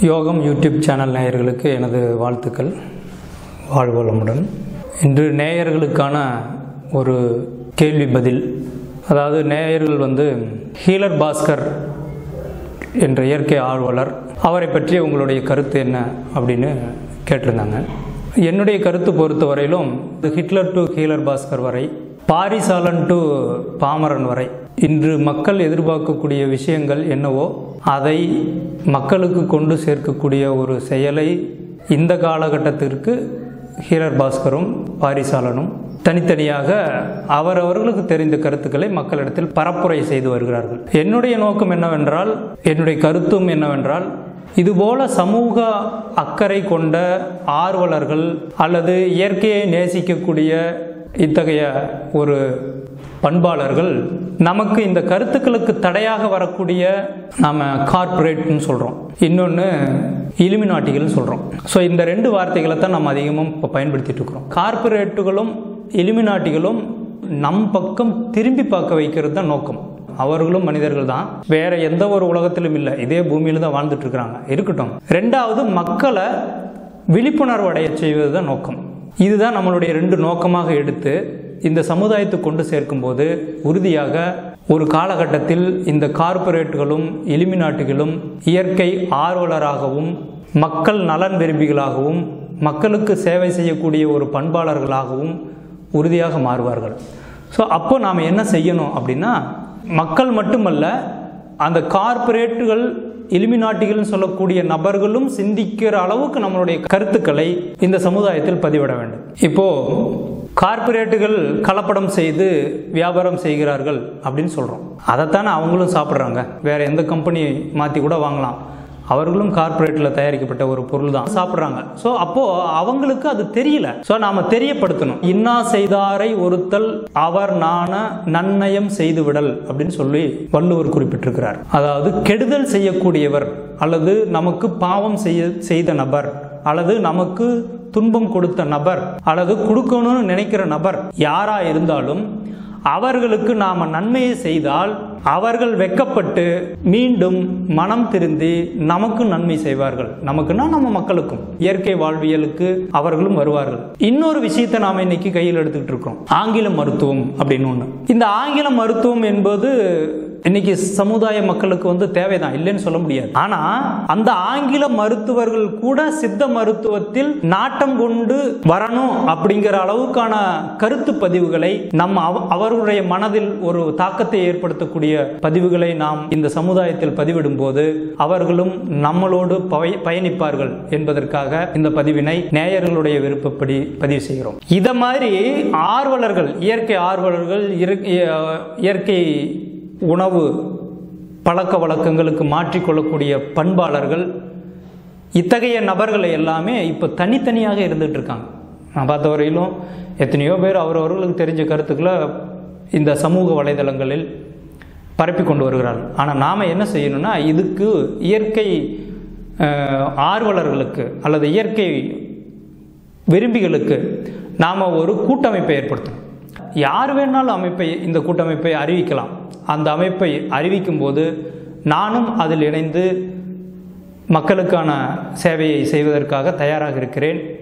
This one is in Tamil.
யோகம் யூடியூப் சேனல் நேயர்களுக்கு எனது வாழ்த்துக்கள். வாழ்வளமுடன். இன்று நேயர்களுக்கான ஒரு கேள்வி பதில். அதாவது நேயர்கள் வந்து ஹீலர் பாஸ்கர் என்ற இயற்கை ஆர்வலர். அவரை பற்றி உங்களுடைய கருத்து என்ன அப்படின்னு கேட்டிருந்தாங்க. என்னுடைய கருத்து பொறுத்த வரையிலும் ஹிட்லர் டு ஹீலர் பாஸ்கர் வரை பாரிசாலன் டு பாமரன் வரை. இன்று மக்கள் எதிர்பார்க்கக்கூடிய விஷயங்கள் என்னவோ அதை மக்களுக்கு கொண்டு சேர்க்கக்கூடிய ஒரு செயலை இந்த காலகட்டத்திற்கு ஹீரர் பாஸ்கரும் பாரிசாலனும் தனித்தனியாக அவரவர்களுக்கு தெரிந்த கருத்துக்களை மக்களிடத்தில் பரப்புரை செய்து வருகிறார்கள். என்னுடைய நோக்கம் என்னவென்றால் என்னுடைய கருத்தும் என்னவென்றால் இதுபோல சமூக அக்கறை கொண்ட ஆர்வலர்கள் அல்லது இயற்கையை நேசிக்கக்கூடிய இத்தகைய ஒரு பண்பாளர்கள் நமக்கு இந்த கருத்துக்களுக்கு தடையாக வரக்கூடிய நாம கார்பரேட்னு சொல்கிறோம் இன்னொன்று இலுமினாட்டிகள்னு சொல்கிறோம் ஸோ இந்த ரெண்டு வார்த்தைகளை தான் நம்ம அதிகமாக இப்போ பயன்படுத்திட்டு இருக்கிறோம். கார்ப்பரேட்டுகளும் இலுமினாட்டிகளும் நம் பக்கம் திரும்பி பார்க்க வைக்கிறது தான் நோக்கம். அவர்களும் மனிதர்கள் தான். வேற எந்த ஒரு உலகத்திலும் இல்லை. இதே பூமியில தான் வாழ்ந்துட்டு இருக்கிறாங்க. இருக்கட்டும். ரெண்டாவது மக்களை விழிப்புணர்வு அடைய செய்வது தான் நோக்கம். இதுதான் நம்மளுடைய ரெண்டு நோக்கமாக எடுத்து இந்த சமுதாயத்தை கொண்டு சேர்க்கும்போது உறுதியாக ஒரு காலகட்டத்தில் இந்த கார்ப்பரேட்டுகளும் எலிமினாட்டுகளும் இயற்கை ஆர்வலராகவும் மக்கள் நலன் விரும்பிகளாகவும் மக்களுக்கு சேவை செய்யக்கூடிய ஒரு பண்பாளர்களாகவும் உறுதியாக மாறுவார்கள். ஸோ அப்போ நாம் என்ன செய்யணும் அப்படின்னா மக்கள் மட்டுமல்ல அந்த கார்ப்பரேட்டுகள் இலுமினாட்டிகள்னு சொல்லக்கூடிய நபர்களும் சிந்திக்கிற அளவுக்கு நம்மளுடைய கருத்துக்களை இந்த சமுதாயத்தில் பதிவிட வேண்டும். இப்போ கார்ப்பரேட்டுகள் கலப்படம் செய்து வியாபாரம் செய்கிறார்கள் அப்படின்னு சொல்கிறோம் அதைத்தானே அவங்களும் சாப்பிட்றாங்க. வேற எந்த கம்பெனி மாற்றி கூட வாங்கலாம். அவர்களும் கார்ப்பரேட்டில் தயாரிக்கப்பட்ட ஒரு பொருள் தான் சாப்பிட்றாங்க. ஸோ அப்போ அவங்களுக்கு அது தெரியல. ஸோ நாம தெரியப்படுத்தணும். இன்னா செய்தாரை ஒருத்தல் அவர் நான நன்னயம் செய்து விடல் அப்படின்னு சொல்லி வள்ளுவர் குறிப்பிட்டிருக்கிறார். அதாவது கெடுதல் செய்யக்கூடியவர் அல்லது நமக்கு பாவம் செய்ய செய்த நபர் அல்லது நமக்கு துன்பம் கொடுத்த நபர் அல்லது கொடுக்கணும்னு நினைக்கிற நபர் யாரா இருந்தாலும் அவர்களுக்கு நாம் நன்மையை செய்தால் அவர்கள் வெக்கப்பட்டு மீண்டும் மனம் திருந்தி நமக்கு நன்மை செய்வார்கள். நமக்குன்னா நம்ம மக்களுக்கும். இயற்கை வாழ்வியலுக்கு அவர்களும் வருவார்கள். இன்னொரு விஷயத்தை நாம் இன்னைக்கு கையில் எடுத்துக்கிட்டு இருக்கோம் ஆங்கில மருத்துவம் அப்படின்னு ஒன்று இந்த ஆங்கில மருத்துவம் என்பது இன்னைக்கு சமுதாய மக்களுக்கு வந்து தேவைதான் இல்லைன்னு சொல்ல முடியாது. ஆனா அந்த ஆங்கில மருத்துவர்கள் கூட சித்த மருத்துவத்தில் நாட்டம் கொண்டு வரணும் அப்படிங்கிற அளவுக்கான கருத்து பதிவுகளை நம்ம அவர்களுடைய மனதில் ஒரு தாக்கத்தை ஏற்படுத்தக்கூடிய பதிவுகளை நாம் இந்த சமுதாயத்தில் பதிவிடும் போது அவர்களும் நம்மளோடு பயணிப்பார்கள் என்பதற்காக இந்த பதிவினை நேயர்களுடைய விருப்பப்படி பதிவு செய்கிறோம். இத மாதிரி ஆர்வலர்கள் இயற்கை ஆர்வலர்கள் இயற்கை உணவு பழக்க வழக்கங்களுக்கு மாற்றிக்கொள்ளக்கூடிய பண்பாளர்கள் இத்தகைய நபர்களை எல்லாமே இப்போ தனித்தனியாக இருந்துகிட்டு இருக்காங்க. நான் பார்த்த வரையிலும் எத்தனையோ பேர் அவரவர்களுக்கு தெரிஞ்ச கருத்துக்களை இந்த சமூக வலைதளங்களில் பரப்பி கொண்டு வருகிறார்கள். ஆனால் நாம் என்ன செய்யணும்னா இதுக்கு இயற்கை ஆர்வலர்களுக்கு அல்லது இயற்கை விரும்பிகளுக்கு நாம் ஒரு கூட்டமைப்பை ஏற்படுத்தணும். யார் வேணாலும் அமைப்பை இந்த கூட்டமைப்பை அறிவிக்கலாம். அந்த அமைப்பை அறிவிக்கும் போது நானும் அதில் இணைந்து மக்களுக்கான சேவையை செய்வதற்காக தயாராக இருக்கிறேன்.